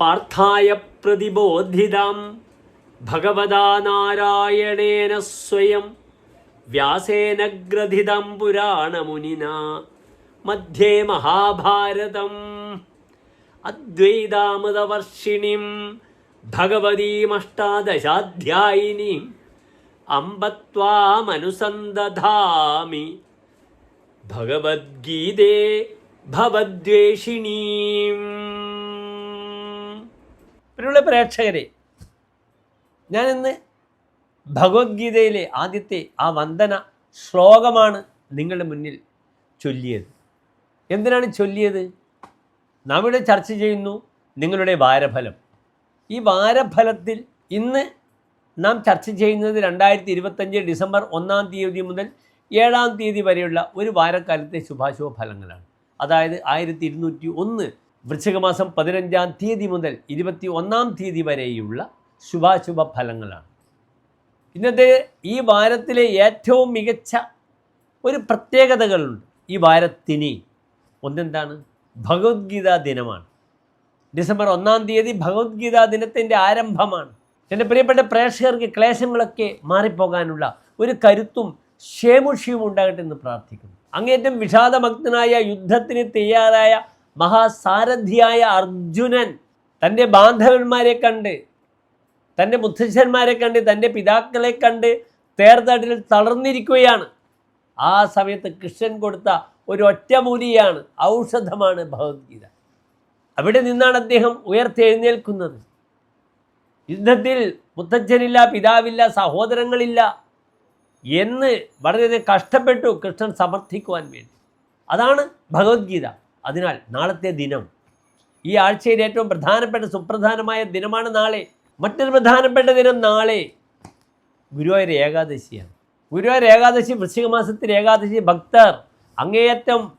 പാർത്ഥായ പ്രതിബോധിതാം ഭഗവതാ നാരായണേന സ്വയം വ്യാസേന ഗ്രഥിതം പുരാണമുനിന മധ്യേ മഹാഭാരതം. അദ്വൈതാമൃതവർഷിണിം ഭഗവതീമഷ്ടാദശാധ്യായിനീം അമ്പത്വാമനുസന്ദധാമി ഭഗവത്ഗീതേ ഭവദ്വേഷിണീം. പ്രിയുള്ള പ്രേക്ഷകരെ ഞാനിന്ന് ഭഗവത്ഗീതയിലെ ആദ്യത്തെ ആ വന്ദന ശ്ലോകമാണ് നിങ്ങളുടെ മുന്നിൽ ചൊല്ലിയത്. എന്തിനാണ് ചൊല്ലിയത്? നാം ഇവിടെ ചർച്ച ചെയ്യുന്നു നിങ്ങളുടെ വാരഫലം. ഈ വാരഫലത്തിൽ ഇന്ന് നാം ചർച്ച ചെയ്യുന്നത് രണ്ടായിരത്തി ഇരുപത്തഞ്ച് ഡിസംബർ ഒന്നാം തീയതി മുതൽ ഏഴാം തീയതി വരെയുള്ള ഒരു വാരക്കാലത്തെ ശുഭാശുഭ ഫലങ്ങളാണ് അതായത് ആയിരത്തി ഇരുന്നൂറ്റി ഒന്ന് വൃശ്ചികമാസം പതിനഞ്ചാം തീയതി മുതൽ ഇരുപത്തി ഒന്നാം തീയതി വരെയുള്ള ശുഭാശുഭ ഫലങ്ങളാണ്. ഇന്നത്തെ ഈ വാരത്തിലെ ഏറ്റവും മികച്ച ഒരു പ്രത്യേകതകളുണ്ട്. ഈ വാരത്തിന് ഒന്നെന്താണ്? ഭഗവത്ഗീതാ ദിനമാണ്. ഡിസംബർ ഒന്നാം തീയതി ഭഗവത്ഗീതാ ദിനത്തിന്റെ ആരംഭമാണ്. എന്റെ പ്രിയപ്പെട്ട പ്രേക്ഷകർക്ക് ക്ലേശങ്ങളൊക്കെ മാറിപ്പോകാനുള്ള ഒരു കരുത്തും ക്ഷേമുഷിയും ഉണ്ടാകട്ടെ എന്ന് പ്രാർത്ഥിക്കുന്നു. അങ്ങേറ്റം വിഷാദഭക്തനായ യുദ്ധത്തിന് തയ്യാറായ മഹാസാരഥിയായ അർജുനൻ തന്റെ ബാന്ധവന്മാരെ കണ്ട് തന്റെ മുത്തശ്ശന്മാരെ കണ്ട് തന്റെ പിതാക്കളെ കണ്ട് തേർതടിൽ തളർന്നിരിക്കുകയാണ്. ആ സമയത്ത് കൃഷ്ണൻ കൊടുത്ത ഒരു ഒറ്റമൂലിയാണ് ഔഷധമാണ് ഭഗവത്ഗീത. അവിടെ നിന്നാണ് അദ്ദേഹം ഉയർത്തെഴുന്നേൽക്കുന്നത്. യുദ്ധത്തിൽ മുത്തച്ഛനില്ല പിതാവില്ല സഹോദരങ്ങളില്ല എന്ന് വളരെയധികം കഷ്ടപ്പെട്ടു കൃഷ്ണൻ സമർത്ഥിക്കുവാൻ വേണ്ടി. അതാണ് ഭഗവത്ഗീത. അതിനാൽ നാളത്തെ ദിനം ഈ ആഴ്ചയിൽ ഏറ്റവും പ്രധാനപ്പെട്ട സുപ്രധാനമായ ദിനമാണ് നാളെ. മറ്റൊരു പ്രധാനപ്പെട്ട ദിനം നാളെ. ഗുരുവായൂർ ഏകാദശിയാണ്. ഗുരുവായൂർ ഏകാദശി വൃശ്ചിക മാസത്തിൽ ഏകാദശി ഭക്തർ അങ്ങേയറ്റം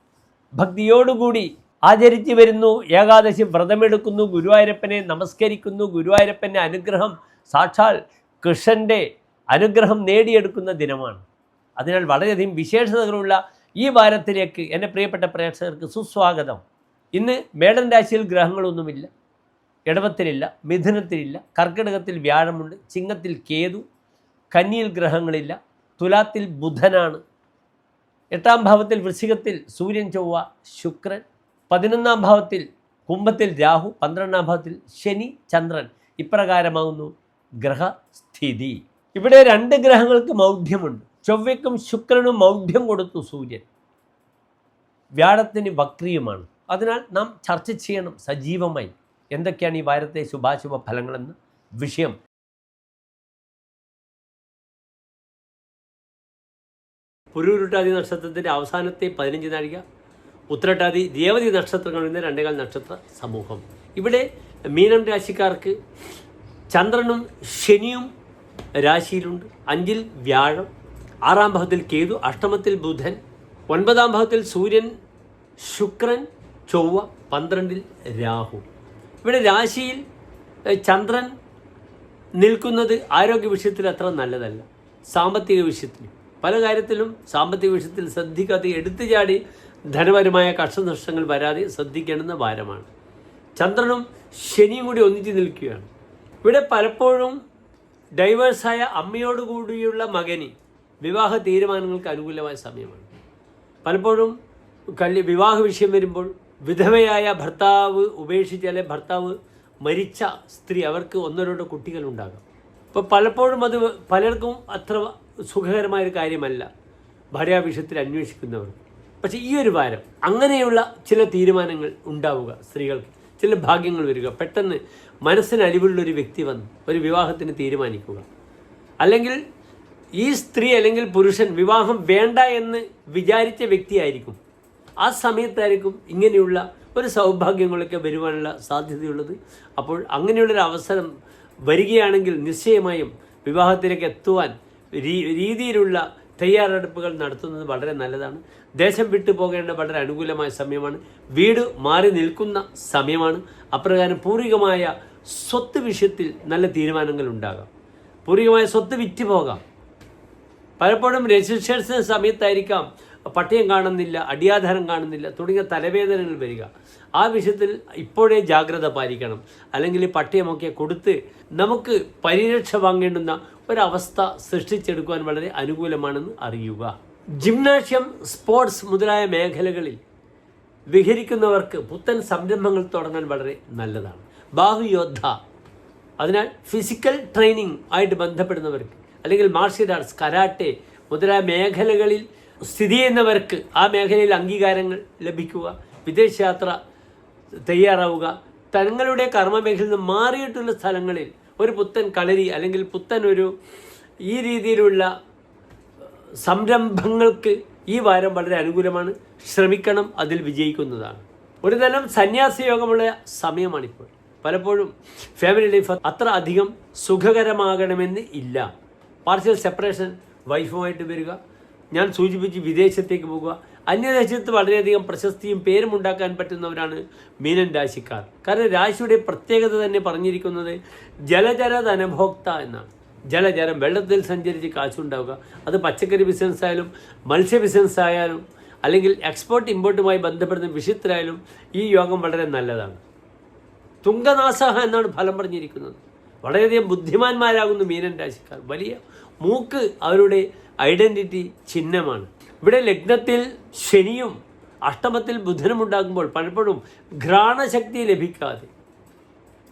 ഭക്തിയോടുകൂടി ആചരിച്ചു വരുന്നു. ഏകാദശി വ്രതമെടുക്കുന്നു. ഗുരുവായൂരപ്പനെ നമസ്കരിക്കുന്നു. ഗുരുവായൂരപ്പന്റെ അനുഗ്രഹം സാക്ഷാൽ കൃഷ്ണന്റെ അനുഗ്രഹം നേടിയെടുക്കുന്ന ദിനമാണ്. അതിനാൽ വളരെയധികം വിശേഷതകളുള്ള ഈ വാരത്തിലേക്ക് എന്റെ പ്രിയപ്പെട്ട പ്രേക്ഷകർക്ക് സുസ്വാഗതം. ഇന്ന് മേടൻ രാശിയിൽ ഗ്രഹങ്ങളൊന്നുമില്ല. ഇടവത്തിലില്ല മിഥുനത്തിലില്ല കർക്കിടകത്തിൽ വ്യാഴമുണ്ട് ചിങ്ങത്തിൽ കേതു കന്നിയിൽ ഗ്രഹങ്ങളില്ല തുലാത്തിൽ ബുധനാണ്. എട്ടാം ഭാവത്തിൽ വൃശ്ചികത്തിൽ സൂര്യൻ ചൊവ്വ ശുക്രൻ പതിനൊന്നാം ഭാവത്തിൽ കുംഭത്തിൽ രാഹു പന്ത്രണ്ടാം ഭാവത്തിൽ ശനി ചന്ദ്രൻ. ഇപ്രകാരമാകുന്നു ഗ്രഹസ്ഥിതി. ഇവിടെ രണ്ട് ഗ്രഹങ്ങൾക്ക് മൗഢ്യമുണ്ട്. ചൊവ്വയ്ക്കും ശുക്രനും മൗഢ്യം കൊടുത്തു സൂര്യൻ. വ്യാഴത്തിന് വക്രിയുമാണ്. അതിനാൽ നാം ചർച്ച ചെയ്യണം സജീവമായി. എന്തൊക്കെയാണ് ഈ വാരത്തെ ശുഭാശുഭ ഫലങ്ങളെന്ന്? വിഷയം. പുരൂരുട്ടാതി നക്ഷത്രത്തിന്റെ അവസാനത്തെ പതിനഞ്ച് നാഴിക ഉത്രട്ടാതി ദേവതി നക്ഷത്രങ്ങൾ വരുന്ന രണ്ടേകാൽ നക്ഷത്ര സമൂഹം. ഇവിടെ മീനം രാശിക്കാർക്ക് ചന്ദ്രനും ശനിയും രാശിയിലുണ്ട്. അഞ്ചിൽ വ്യാഴം ആറാം ഭാവത്തിൽ കേതു അഷ്ടമത്തിൽ ബുധൻ ഒൻപതാം ഭാവത്തിൽ സൂര്യൻ ശുക്രൻ ചൊവ്വ പന്ത്രണ്ടിൽ രാഹു. ഇവിടെ രാശിയിൽ ചന്ദ്രൻ നിൽക്കുന്നത് ആരോഗ്യ വിഷയത്തിൽ അത്ര നല്ലതല്ല. സാമ്പത്തിക വിഷയത്തിൽ പല കാര്യത്തിലും സാമ്പത്തിക വിഷയത്തിൽ ശ്രദ്ധിക്കാതെ എടുത്തു ചാടി ധനപരമായ കഷ്ടനഷ്ടങ്ങൾ വരാതെ ശ്രദ്ധിക്കേണ്ടുന്ന ഭാരമാണ്. ചന്ദ്രനും ശനിയും കൂടി ഒന്നിച്ച് നിൽക്കുകയാണ്. ഇവിടെ പലപ്പോഴും ഡൈവേഴ്സായ അമ്മയോടുകൂടിയുള്ള മകന് വിവാഹ തീരുമാനങ്ങൾക്ക് അനുകൂലമായ സമയമാണ്. പലപ്പോഴും കല്യ വിവാഹ വിഷയം വരുമ്പോൾ വിധവയായ ഭർത്താവ് ഉപേക്ഷിച്ചാലെ ഭർത്താവ് മരിച്ച സ്ത്രീ അവർക്ക് ഒന്നോ രണ്ടോ കുട്ടികളുണ്ടാകാം. അപ്പോൾ പലപ്പോഴും അത് പലർക്കും അത്ര സുഖകരമായൊരു കാര്യമല്ല ഭാര്യാ വിഷയത്തിൽ അന്വേഷിക്കുന്നവർ. പക്ഷേ ഈ ഒരു വാരം അങ്ങനെയുള്ള ചില തീരുമാനങ്ങൾ ഉണ്ടാവുക സ്ത്രീകൾക്ക് ചില ഭാഗ്യങ്ങൾ വരിക പെട്ടെന്ന് മനസ്സിന് അലിവുള്ളൊരു വ്യക്തി വന്ന് ഒരു വിവാഹത്തിന് തീരുമാനിക്കുക. അല്ലെങ്കിൽ ഈ സ്ത്രീ അല്ലെങ്കിൽ പുരുഷൻ വിവാഹം വേണ്ട എന്ന് വിചാരിച്ച വ്യക്തിയായിരിക്കും. ആ സമയത്തായിരിക്കും ഇങ്ങനെയുള്ള ഒരു സൗഭാഗ്യങ്ങളൊക്കെ വരുവാനുള്ള സാധ്യതയുള്ളത്. അപ്പോൾ അങ്ങനെയുള്ളൊരു അവസരം വരികയാണെങ്കിൽ നിശ്ചയമായും വിവാഹത്തിലേക്ക് എത്തുവാൻ രീതിയിലുള്ള തയ്യാറെടുപ്പുകൾ നടത്തുന്നത് വളരെ നല്ലതാണ്. ദേശം വിട്ടു പോകേണ്ട വളരെ അനുകൂലമായ സമയമാണ്. വീട് മാറി നിൽക്കുന്ന സമയമാണ്. അപ്രകാരം പൂർവികമായ സ്വത്ത് വിഷയത്തിൽ നല്ല തീരുമാനങ്ങൾ ഉണ്ടാകാം. പൂർവികമായ സ്വത്ത് വിറ്റ് പോകാം. പലപ്പോഴും രജിസ്ട്രേഷൻ സമയത്തായിരിക്കാം പട്ടയം കാണുന്നില്ല അടിയാധാരം കാണുന്നില്ല തുടങ്ങിയ തലവേദനകൾ വരിക. ആ വിഷയത്തിൽ ഇപ്പോഴേ ജാഗ്രത പാലിക്കണം. അല്ലെങ്കിൽ പട്ടയമൊക്കെ കൊടുത്ത് നമുക്ക് പരിരക്ഷ വാങ്ങേണ്ടുന്ന ഒരവസ്ഥ സൃഷ്ടിച്ചെടുക്കുവാൻ വളരെ അനുകൂലമാണെന്ന് അറിയുക. ജിംനാഷ്യം സ്പോർട്സ് മുതലായ മേഖലകളിൽ വിഹരിക്കുന്നവർക്ക് പുത്തൻ സംരംഭങ്ങൾ തുടങ്ങാൻ വളരെ നല്ലതാണ്. ബാഹുയോദ്ധ. അതിനാൽ ഫിസിക്കൽ ട്രെയിനിങ് ആയിട്ട് ബന്ധപ്പെടുന്നവർക്ക് അല്ലെങ്കിൽ മാർഷ്യൽ ആർട്സ് കരാട്ടെ മുതലായ മേഖലകളിൽ സ്ഥിതി ചെയ്യുന്നവർക്ക് ആ മേഖലയിൽ അംഗീകാരങ്ങൾ ലഭിക്കുക വിദേശയാത്ര തയ്യാറാവുക തങ്ങളുടെ കർമ്മമേഖലയിൽ നിന്ന് മാറിയിട്ടുള്ള സ്ഥലങ്ങളിൽ ഒരു പുത്തൻ കളരി അല്ലെങ്കിൽ പുത്തൻ ഒരു ഈ രീതിയിലുള്ള സംരംഭങ്ങൾക്ക് ഈ വാരം വളരെ അനുകൂലമാണ്. ശ്രമിക്കണം അതിൽ വിജയിക്കുന്നതാണ്. ഒരു തരം സന്യാസ യോഗമുള്ള സമയമാണിപ്പോൾ. പലപ്പോഴും ഫാമിലി ലൈഫ് അത്ര അധികം സുഖകരമാകണമെന്ന് ഇല്ല. പാർഷ്യൽ സെപ്പറേഷൻ വൈഫുമായിട്ട് വരിക ഞാൻ സൂചിപ്പിച്ച് വിദേശത്തേക്ക് പോകുക. അന്യദേശത്ത് വളരെയധികം പ്രശസ്തിയും പേരും ഉണ്ടാക്കാൻ പറ്റുന്നവരാണ് മീനൻ രാശിക്കാർ. കാരണം രാശിയുടെ പ്രത്യേകത തന്നെ പറഞ്ഞിരിക്കുന്നത് ജലചര ധനഭോക്ത എന്നാണ്. ജലചരം വെള്ളത്തിൽ സഞ്ചരിച്ച് കാശുണ്ടാവുക. അത് പച്ചക്കറി ബിസിനസ് ആയാലും മത്സ്യ ബിസിനസ് ആയാലും അല്ലെങ്കിൽ എക്സ്പോർട്ട് ഇമ്പോർട്ടുമായി ബന്ധപ്പെടുന്ന വിഷയത്തിലായാലും ഈ യോഗം വളരെ നല്ലതാണ്. തുങ്കനാസഹ എന്നാണ് ഫലം പറഞ്ഞിരിക്കുന്നത്. വളരെയധികം ബുദ്ധിമാന്മാരാകുന്നു മീനൻ രാശിക്കാർ. വലിയ മൂക്ക് അവരുടെ ഐഡന്റിറ്റി ചിഹ്നമാണ്. ഇവിടെ ലഗ്നത്തിൽ ശനിയും അഷ്ടമത്തിൽ ബുധനും ഉണ്ടാകുമ്പോൾ പലപ്പോഴും ഘ്രാണശക്തി ലഭിക്കാതെ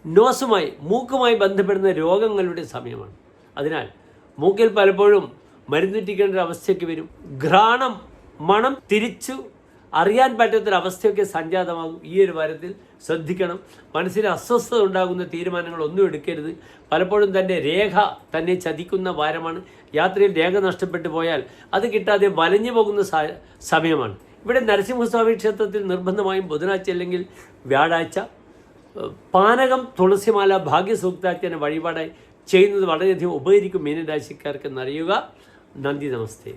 നോസുമായി മൂക്കുമായി ബന്ധപ്പെടുന്ന രോഗങ്ങളുടെ സമയമാണ്. അതിനാൽ മൂക്കിൽ പലപ്പോഴും മരുന്നിട്ടിക്കേണ്ട ഒരു അവസ്ഥയ്ക്ക് വരും. ഘ്രാണം മണം തിരിച്ചു അറിയാൻ പറ്റാത്തൊരവസ്ഥയൊക്കെ സംജാതമാകും. ഈ ഒരു വാരത്തിൽ ശ്രദ്ധിക്കണം. മനസ്സിന് അസ്വസ്ഥത ഉണ്ടാകുന്ന തീരുമാനങ്ങൾ ഒന്നും എടുക്കരുത്. പലപ്പോഴും തന്റെ രേഖ തന്നെ ചതിക്കുന്ന വാരമാണ് യാത്രയിൽ രേഖ നഷ്ടപ്പെട്ടു പോയാൽ അത് കിട്ടാതെ വലഞ്ഞു പോകുന്ന സമയമാണ്. ഇവിടെ നരസിംഹസ്വാമി ക്ഷേത്രത്തിൽ നിർബന്ധമായും ബുധനാഴ്ച അല്ലെങ്കിൽ വ്യാഴാഴ്ച പാനകം തുളസിമാല ഭാഗ്യസൂക്താച്ചനെ വഴിപാടായി ചെയ്യുന്നത് വളരെയധികം ഉപകരിക്കും മീനരാശിക്കാർക്ക് എന്നറിയുക നന്ദി നമസ്തേ.